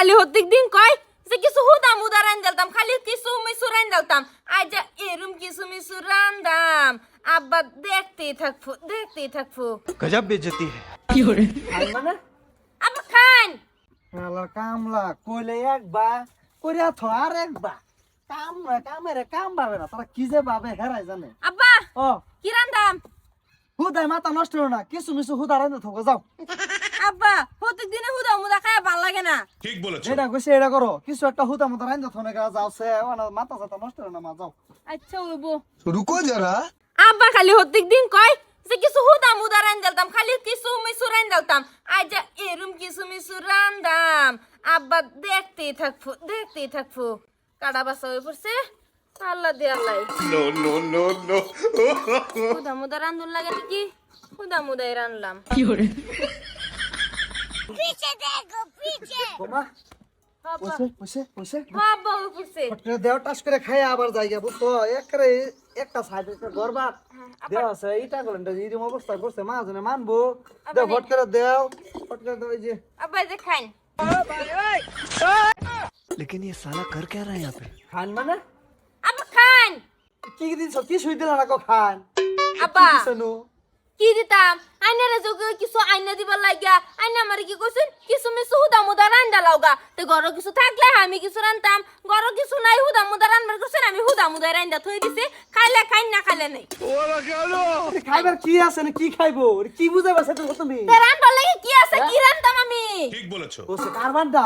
খালি হতিক দিন কয় যে কিছু হুদাম উদা রান্দালতাম খালি কিছু মিসু রান্দালতাম আজ এরম কিছু মিসু রান্দাম আব্বা দেখতেই থাকব দেখতেই থাকব গজব বেজতি কি হরে আব্বা খান আলা কামলা কইলে একবার কইরা থ আর একবার কাম কামের কাম পাবে না তারা কি যে পাবে হেরাই জানে আব্বা ও কি রান্দাম হুদাই মাথা নষ্ট হলো না কিছু মিছু হুদা রান্দা থাকো যাও আব্বা হতিক দিনে হুদা মুদা লাগে না। ঠিক বলেছ। এটা কইছে এটা করো। কিছু একটা হুতা মতো রাইন যাও না যাও সে মাথা সাথে নষ্ট না মা যাও। আচ্ছা ওইবো রুকো যারা। আব্বা খালি হতিক দিন কয় যে কিছু হুদা মুদা রান দিলতাম খালি কিছু মিছু রান দিলতাম আজ এরুম কিছু মিছু রান দাম আব্বা দেখতেই থাকব দেখতেই থাকব কাটা বাসা হয়ে পড়ছে। আল্লাহ দে Allah. No no no no হুদা মুদা রান্ধুন লাগে নাকি? হুদা মুদাই রানলাম কি বোমা পয়সে পয়সে পয়সে আব্বা হয়ে পড়ছে ফটকে দেও টাস করে খাই আবার যাইগা বুঝছো একরে একটা সাইড একটা গরবার দেও আছে ইটা করেন এরকম অবস্থা করছে মা জনে মানবো দেও ফট করে দেও ফট করে দেও এই যে আব্বা এই যে খাইন लेकिन ये साला कर क्या रहा है यहाँ पे খান মানে আব্বা খান কি কি দিছ কি সুই দিলা না কো খান আব্বা শোনো কি দিতাম আইনারে যোগে কিছু আইনা দিবার লাগিয়া আইনা আমারে কি কইছেন? কিছু মিছু হুদা মুদা রান্দা লাউগা। তে ঘর কিছু থাকলে আমি কিছু রান্তাম। ঘর কিছু নাই হুদা মুদা রান্নার করছেন আমি হুদা মুদা রান্দা থই দিছি। খাইলে খাইন না খাইলে নাই। খাইবার কি আছে না কি খাইবো? কি বুঝাইবা সেটা তো তুমি? তে রান্নার লাগি কি আছে কি রান্তাম আমি? ঠিক বলেছ। বসে কারবানটা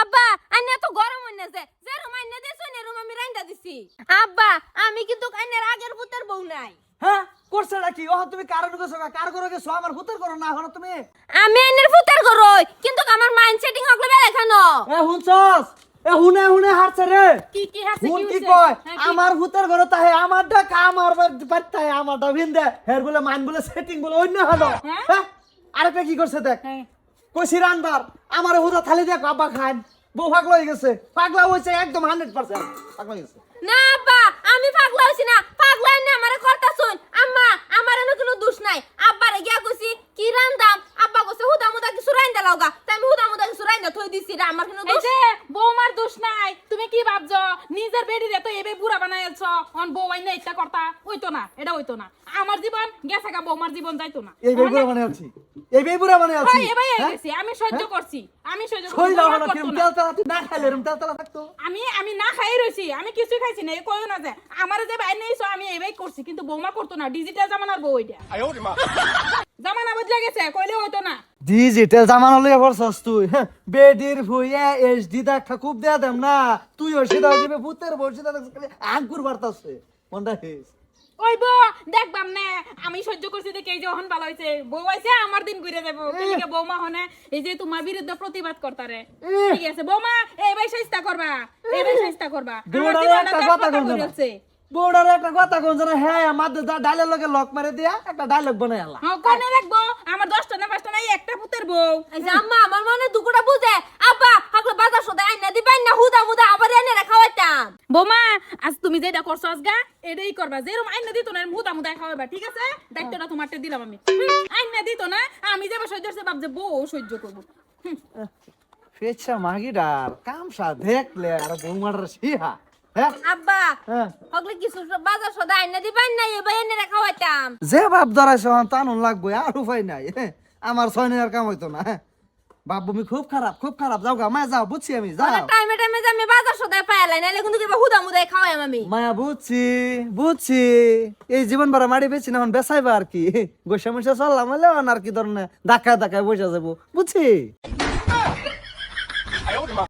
আব্বা আইনা তো গরম হইনা যে। যে রুম আইনা দিছো নে রুম আমি রান্দা দিছি। আব্বা আমি কিন্তু আইনার আগের পুতের বউ নাই। হ্যাঁ? করছে নাকি ও তুমি কারণ গেছো কার করে গেছো? আমার হুতের করো না এখন তুমি? আমি আইনার পুতের করই কিন্তু আমার মাইন্ড সেটিং হকলে বেলা খানো এ হুনছস এ হুনে হুনে হারছে রে। কি কি আছে হুন কি কয়? হ্যাঁ, কি- আমার হুতের ঘরে তাহে আমারটা কাম আর বাড়তাই আমারটা ভিন্দে হের বলে মাইন বলে সেটিং বলে অন্য হলো। হ্যাঁ? হ্যাঁ? আরেকটা কি করছে দেখ। কইছি রানবার আমার হুদা থালি দেখ আব্বা খান বউ পাগলা হয়ে গেছে। পাগলা হয়েছে একদম হান্ড্রেড পার্সেন্ট পাগলা হয়ে গেছে। না আব্বা আমি পাগলা হইছি না পাগলা না আমারে কথা শুন আম্মা আমার এনে কোনো দোষ নাই আব্বারে গিয়া কইছি কি রান্দাম আব্বা কইছে হুদা মুদা কিছু রান্দা লাউগা তাই আমি হুদা মুদা কিছু রান্দা থই দিছি রে আমার কোনো এই দোষ যে বৌমার দোষ নাই। তুমি কি ভাবছ? নিজের বেডিরে তো এবে বুড়া বানাইছ অন বউ আইনা ইচ্ছা করতা। হইতো না এটা হইতো না। আমার জীবন গেছে গা বৌমার জীবন যাইতো না। এই বেগুড়া মানে আছি। এই বেগুড়া মানে আছি। হয় এবাই হ্যাঁ? গেছি। আমি সহ্য করছি। আমি সহ্য করছি। না না। তেল তেলা না খাইলে এরম তেল তেলা থাকতো। আমি আমি না খাই রইছি। আমি কিছুই খাইছি না। এ কইও না যে আমার যে বাইরে নেইছো আমি এবাই করছি। কিন্তু বৌমা করতো না। ডিজিটাল জামানার বউ এটা। জামানা বদলে গেছে কইলে হইতো না। ডিজিটাল জামানা লইয়া পড়ছস তুই হ্যাঁ, বেডির দেখা খুব দেয়া দেম না তুই সিধা দিবে ভূতের বার্তাছে কোনটা হেস। ওই দেখবাম না আমি সহ্য করছি দেখে এই যে অহন ভালো হয়েছে বউ আইছে আমার দিন ঘুরে যাব কেলিকে বৌমা হনে এই যে তোমার বিরুদ্ধে প্রতিবাদ করতারে। ঠিক আছে বৌমা চেষ্টা করবা এবার চেষ্টা করবা। আমার জীবনটা একটা কথা কথা বউটার একটা কথা কোন জানা হ্যাঁ আমাদের ডাইলের লগে লক মারে দিয়া একটা ডায়লগ বানাই আলা। হ্যাঁ, কোনে রাখব? আমার দশটা না পাঁচটা নাই একটা পুতের বউ। এই যে আম্মা আমার মনে দুকুটা বুঝে। আব্বা হাকলে বাজার সদা আইনা দিবেন না হুদা মুদা আবার এনে রে খাওয়াইতাম বৌমা আজ তুমি যেটা করছ আজগা এটাই করবা। যেরকম আইনা দিত না মুদা মুদা খাওয়াবা ঠিক আছে? দায়িত্বটা তোমারটা দিলাম আমি। আইনা দিত না আমি যাব সহ্য করছে ভাবছে বউ সহ্য করব। ফেচ্ছা মাগিডার কামসা দেখলে আর বৌমাটার সিহা আব্বা হ্যাঁ। হকলে কিছু বাজার সদা আইনা দিবেন না এবার এনে রে খাওয়াইতাম যে বাপ ধরাইছে তানুন লাগবো আর উপায় নাই। হ্যাঁ, আমার ছয় আর কাম হইতো না হ্যাঁ। বাপ খুব খারাপ খুব খারাপ। যাও গা মায়া যাও বুঝছি আমি যাও। টাইমে টাইমে আমি বাজার সদাই পাইলাই নাইলে কিন্তু কিবা হুদা মুদাই খাওয়াই আমি। মায়া বুঝছি বুঝছি। এই জীবন বারা মারি বেছি না বেসাইবা আর কি। গোসা মুসা চললাম হলে আর কি ধরনের ধাক্কায় ধাক্কায় বসে যাব বুঝছি?